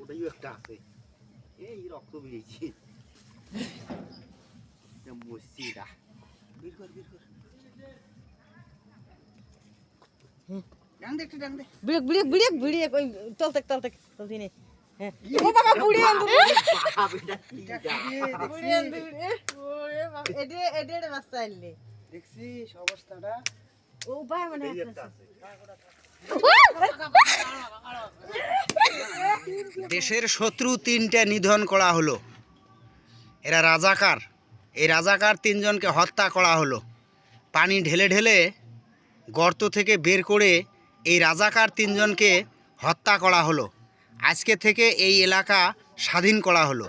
ওটাই একটা আছে। এই রক্ত বেরিয়েছে। এটা বের কর বের কর। ডাং দে একটু ডাং দে। বিড়িক বিড়িক বিড়িক বিড়িক। ওই চলতে চলতে চলতে নেই হ্যাঁ ও বাবা বুড়ি আনতো বাপ, এটা বুড়ি আনতো ওরে বাবা এডে এডে বাচ্চা দেখছিস অবস্থাটা। ও উপায় মানে দেশের শত্রু তিনটা নিধন করা হলো। এরা রাজাকার। এই রাজাকার তিনজনকে হত্যা করা হলো। পানি ঢেলে ঢেলে গর্ত থেকে বের করে এই রাজাকার তিনজনকে হত্যা করা হলো। আজকে থেকে এই এলাকা স্বাধীন করা হলো।